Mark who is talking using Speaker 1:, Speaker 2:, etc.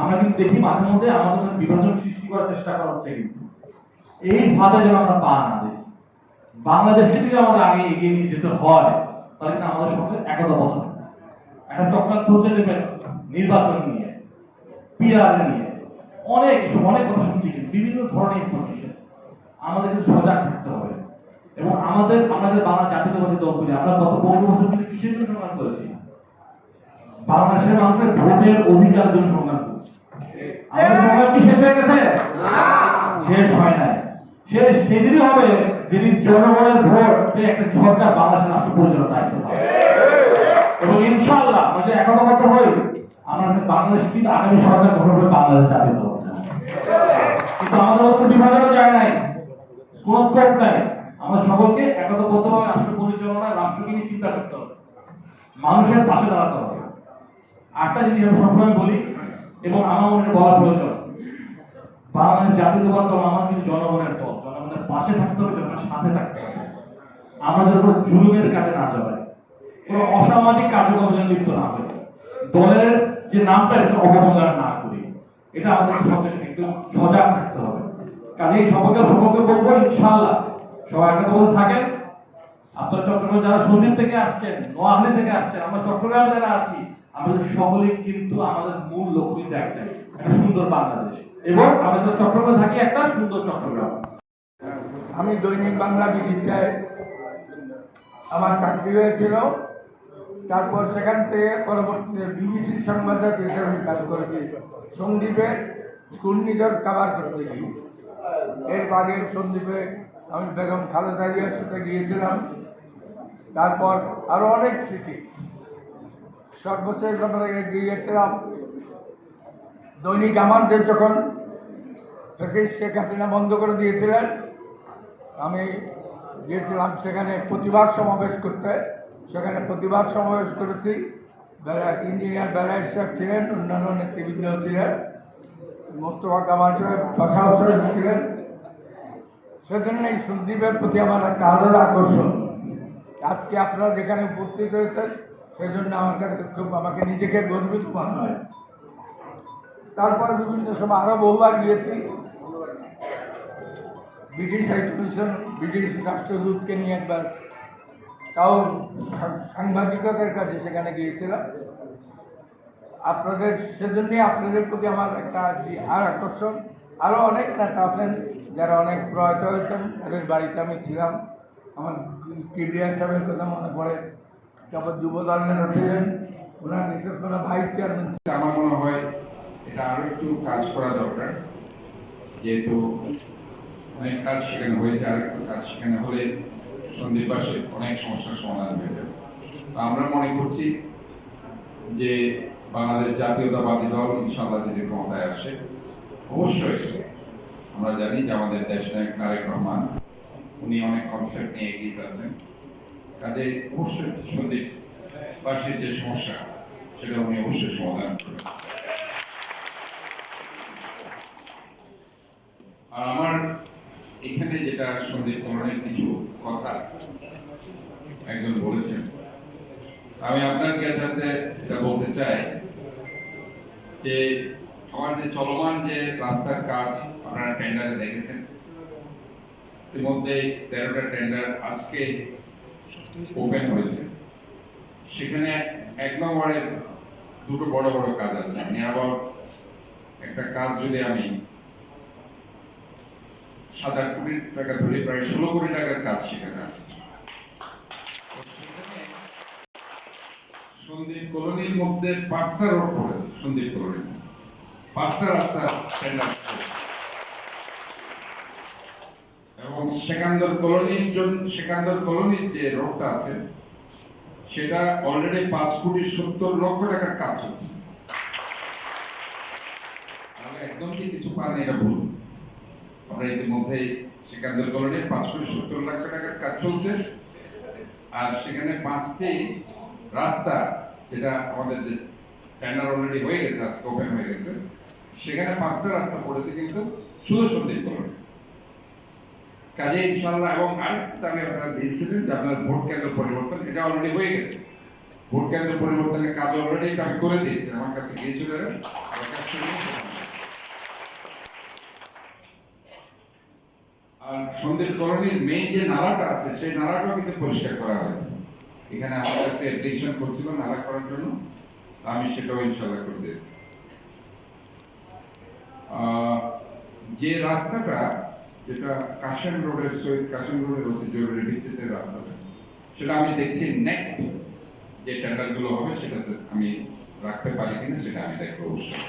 Speaker 1: আমরা কিন্তু দেখি মাঝে মধ্যে আমাদের বিভাজন সৃষ্টি করার চেষ্টা করা হচ্ছে কিন্তু। এই ভাবে যেন আমরা পা না দিই বাংলাদেশকে যদি আমাদের আগে এগিয়ে নিয়ে যেতে হয়, তাহলে কিন্তু আমাদের সঙ্গে একতা বন্ধ একটা চক্রান্ত হচ্ছে নির্বাচন নিয়ে পিআর নিয়ে, অনেক অনেক কথা শুনছি বিভিন্ন ধরনের ইনফরমেশন আমাদের কিন্তু সজাগ থাকতে হবে। এবং আমাদের আমাদের বাংলা জাতীয়তাবাদী দলগুলি আমরা গত পনেরো বছর কিন্তু কিসের জন্য সংগ্রাম করেছি? বাংলাদেশের মানুষের ভোটের অধিকার জন্য আমাদের সংগ্রাম কি শেষ হয়ে গেছে? শেষ হয় নাই। শেষ সেদিনই হবে যেদিন জনগণের ভোট একটা সরকার বাংলাদেশের রাষ্ট্র পরিচালনা দায়িত্ব এবং ইনশাআল্লাহ আমরা যে একতাবদ্ধ হই আমরা বাংলাদেশ কিন্তু আগামী সরকার গঠন করে বাংলাদেশ জাতীয় দল কিন্তু আমাদের মধ্যে বিভাজনও যায় নাই কোন স্কোপ নাই। আমরা সকলকে একতাবদ্ধভাবে রাষ্ট্র পরিচালনায় রাষ্ট্রকে নিয়ে চিন্তা করতে হবে। মানুষের পাশে দাঁড়াতে হবে। আটটা জিনিস আমি সবসময় বলি এবং আমার মনে বলা প্রয়োজন বাংলাদেশ জাতীয়তাবাদ দল আমার কিন্তু জনগণের দল। জনগণের পাশে থাকতে হবে, জনগণের সাথে থাকতে হবে। আমরা যেন জুলুমের কাজে না জড়াই কোনো অসামাজিক কার্যক্রমে যেন লিপ্ত না হই। দলের যে নামটা, এটা অবমূল্যায়ন না করি। এটা আমাদের সবচেয়ে একটু সজাগ থাকতে হবে। কাজেই সকলকে সকলকে বলব, ইনশাআল্লাহ। সবাই একটা বলতে থাকেন। আপনার চট্টগ্রামে যারা সন্দ্বীপ থেকে আসছেন, নোয়াখালী থেকে আসছেন, আমরা চট্টগ্রামে যারা আছি আমাদের সকলেই কিন্তু আমাদের মূল লক্ষ্য কিন্তু একটাই একটা সুন্দর বাংলাদেশ। এবং আমাদের চট্টগ্রামে থাকি একটা সুন্দর চট্টগ্রাম।
Speaker 2: আমি দৈনিক বাংলা বিদিশায় আমার চাকরি হয়েছিল তারপর সেখান থেকে পরবর্তীতে বিবিসির সংবাদদাতা হিসেবে আমি কাজ করেছি সন্দীপে ঘূর্ণিঝড় কাবার করতে গিয়ে এর আগে সন্দীপে আমি বেগম খালেদা জিয়ার সাথে গিয়েছিলাম তারপর আরও অনেক স্মৃতি। সর্বশেষ আমরা গিয়েছিলাম দৈনিক আমাদের যখন থেকে শেখ হাসিনা বন্ধ করে দিয়েছিলেন, আমি গিয়েছিলাম সেখানে প্রতিবাদ সমাবেশ করতে। সেখানে প্রতিবাদ সমাবেশ করেছি। বেলা ইঞ্জিনিয়ার বেলায় সাহেব ছিলেন, অন্যান্য নেতৃবৃন্দ ছিলেন, মোস্তফা কামাল সাহেব বাসাও সাহেব ছিলেন। সেজন্য এই সন্দীপের প্রতি আমার একটা আলাদা আকর্ষণ। আজকে আপনারা যেখানে উপস্থিত হয়েছেন সেজন্য আমার কাছে খুব আমাকে নিজেকে গর্বিত মনে হয়। তারপর বিভিন্ন সময় আরও বহুবার গিয়েছি। ব্রিটিশ হাই কমিশন, ব্রিটিশ রাষ্ট্রদূতকে নিয়ে একবার তাও সাং- সাংবাদিকতার কাছে সেখানে গিয়েছিলাম। আপনাদের সেজন্যই আপনাদের প্রতি আমার একটা আর আকর্ষণ। আরও অনেক নেতা আছেন যারা অনেক প্রয়াত হয়েছেন। তাদের বাড়িতে আমি ছিলাম। আমার কিবরিয়া সাহেবের কথা মনে পড়ে। তারপর যুব দল নেতা ছিলেন ওনার করে ভাইস চেয়ারম্যান।
Speaker 3: আমার মনে হয় এটা একটু কাজ করা দরকার। যেহেতু অনেক কাজ সেখানে হয়েছে, আর একটু কাজ সেখানে হলে সন্দীপবাসে অনেক সমস্যার সমাধান হয়ে যাবে। আমরা মনে করছি যে বাংলাদেশ জাতীয়তাবাদী দল ইনশাআল্লাহ যদি ক্ষমতায় আসে, অবশ্যই আমরা জানি যে আমাদের দেশ নায়ক তারেক রহমান, উনি অনেক কনসেপ্ট নিয়ে এগিয়ে যাচ্ছেন। কাজে অবশ্যই সন্দীপ বাসীর যে সমস্যা, সেটা উনি অবশ্যই সমাধান করবেন। আর আমার এখানে যেটা সন্দীপ কমলের কিছু কথা একজন বলেছেন, আমি আপনার জ্ঞাতার্থে এটা বলতে চাই যে আমার যে চলমান যে রাস্তার কাজ আপনারা টেন্ডারে দেখেছেন ইতিমধ্যে তেরোটা টেন্ডার আজকে ওপেন হয়েছে। সেখানে এক নম্বরে দুটো বড় বড় কাজ আছে। নিয়ার একটা কাজ যদি আমি সাত আট কোটি টাকা ধরে প্রায় ষোলো কোটি টাকার কাজ সেখানে আছে। সন্দীপ কলোনির মধ্যে পাঁচটা রোড পড়েছে। সন্দীপ কলোনির পাঁচটা রাস্তা এবং সেকান্দর কলোনির জন্য সেকান্দর কলোনির যে রোডটা আছে, সেটা অলরেডি পাঁচ কোটি সত্তর লক্ষ টাকার কাজ হচ্ছে একদম কি কিছু পান এটা ভুল? আমরা ইতিমধ্যে সেকান্দর কলোনির পাঁচ কোটি সত্তর লাখ টাকার কাজ চলছে। আর সেখানে পাঁচটি রাস্তা, যেটা আমাদের যে টেন্ডার অলরেডি হয়ে গেছে, আজকে ওপেন হয়ে গেছে, সেখানে পাঁচটা রাস্তা পড়েছে কিন্তু শুধু সন্দীপ কলোনি। কাজে ইনশাল্লাহ এবং আরেকটা আমি আপনারা দিয়েছিলেন যে আপনার ভোট কেন্দ্র পরিবর্তন, এটা অলরেডি হয়ে গেছে। ভোট কেন্দ্র পরিবর্তনের কাজ অলরেডি আমি করে দিয়েছি, আমার কাছে গিয়েছিল। আর কলোনির মেইন যে নালাটা আছে, সেই নালাটাও কিন্তু পরিষ্কার করা হয়েছে। এখানে আমার কাছে অ্যাপ্লিকেশন করছিল নালা করার জন্য, আমি সেটাও ইনশাল্লাহ করে দিয়েছি। যে রাস্তাটা যেটা কাশেম রোডের সৈয়দ কাশেম রোডের অতি জরুরি ভিত্তিতে রাস্তা সেটা আমি দেখছি নেক্সট যে টেন্ডারগুলো হবে, সেটাতে আমি রাখতে পারি কিনা, সেটা আমি দেখব অবশ্যই।